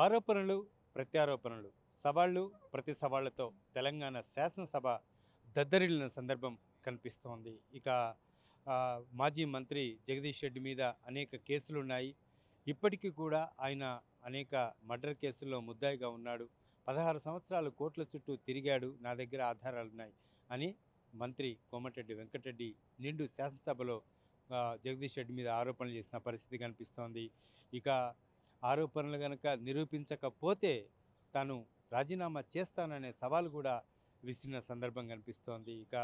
ఆరోపణలు ప్రత్యారోపణలు సవాళ్ళు ప్రతి సవాళ్ళతో తెలంగాణ శాసనసభ దద్దరిల్లిన సందర్భం కనిపిస్తోంది. ఇక మాజీ మంత్రి జగదీష్ రెడ్డి మీద అనేక కేసులు ఉన్నాయి ఇప్పటికీ కూడా ఆయన అనేక మర్డర్ కేసుల్లో ముద్దాయిగా ఉన్నాడు. పదహారు సంవత్సరాలు కోట్ల చుట్టూ తిరిగాడు నా దగ్గర ఆధారాలు ఉన్నాయి అని మంత్రి కోమటిరెడ్డి వెంకటరెడ్డి నిండు శాసనసభలో జగదీష్ రెడ్డి మీద ఆరోపణలు చేసిన పరిస్థితి కనిపిస్తోంది. ఇక ఆరోపణలు కనుక నిరూపించకపోతే తాను రాజీనామా చేస్తాననే సవాల్ కూడా విసిరిన సందర్భం కనిపిస్తోంది. ఇక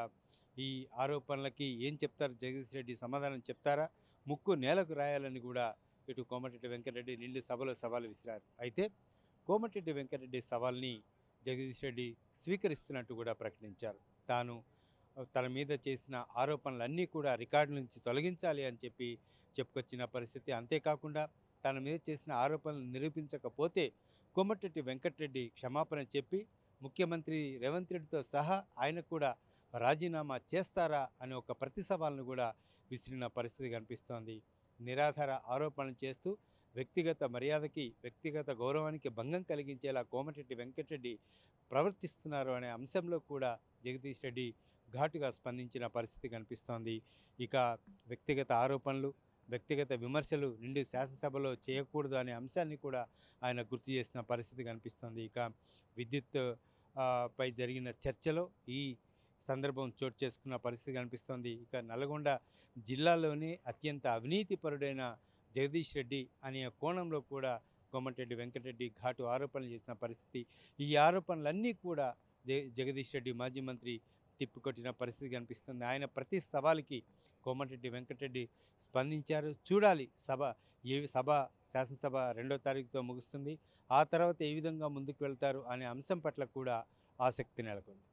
ఈ ఆరోపణలకి ఏం చెప్తారు? జగదీష్ రెడ్డి సమాధానం చెప్తారా? ముక్కు నేలకు రాయాలని కూడా ఇటు కోమటిరెడ్డి వెంకటరెడ్డి నిండు సభలో సవాల్ విసిరారు. అయితే కోమటిరెడ్డి వెంకటరెడ్డి సవాల్ని జగదీష్ రెడ్డి స్వీకరిస్తున్నట్టు కూడా ప్రకటించారు. తాను తన మీద చేసిన ఆరోపణలన్నీ కూడా రికార్డు నుంచి తొలగించాలి అని చెప్పి చెప్పుకొచ్చిన పరిస్థితి అంతేకాకుండా తన మీద చేసిన ఆరోపణలు నిరూపించకపోతే కోమటిరెడ్డి వెంకటరెడ్డి క్షమాపణ చెప్పి ముఖ్యమంత్రి రేవంత్ రెడ్డితో సహా ఆయన కూడా రాజీనామా చేస్తారా అనే ఒక ప్రతి సవాల్ను కూడా విసిరిన పరిస్థితి కనిపిస్తోంది. నిరాధార ఆరోపణలు చేస్తూ వ్యక్తిగత మర్యాదకి వ్యక్తిగత గౌరవానికి భంగం కలిగించేలా కోమటిరెడ్డి వెంకటరెడ్డి ప్రవర్తిస్తున్నారు అనే అంశంలో కూడా జగదీష్ రెడ్డి ఘాటుగా స్పందించిన పరిస్థితి కనిపిస్తోంది. ఇక వ్యక్తిగత ఆరోపణలు వ్యక్తిగత విమర్శలు నిండి శాసనసభలో చేయకూడదు అనే అంశాన్ని కూడా ఆయన గుర్తు చేసిన పరిస్థితి కనిపిస్తుంది. ఇక విద్యుత్ పై జరిగిన చర్చలో ఈ సందర్భం చోటు చేసుకున్న పరిస్థితి కనిపిస్తోంది. ఇక నల్గొండ జిల్లాలోనే అత్యంత అవినీతిపరుడైన జగదీష్ రెడ్డి అనే కోణంలో కూడా కోమటిరెడ్డి వెంకటరెడ్డి ఘాటు ఆరోపణలు చేసిన పరిస్థితి. ఈ ఆరోపణలన్నీ కూడా జగదీష్ రెడ్డి మాజీ మంత్రి తిప్పికొట్టిన పరిస్థితి కనిపిస్తుంది. ఆయన ప్రతి సవాలుకి కోమటిరెడ్డి వెంకటరెడ్డి స్పందించారు. చూడాలి సభ ఏ సభ శాసనసభ రెండో తారీఖుతో ముగుస్తుంది. ఆ తర్వాత ఏ విధంగా ముందుకు వెళ్తారు అనే అంశం పట్ల కూడా ఆసక్తి నెలకొంది.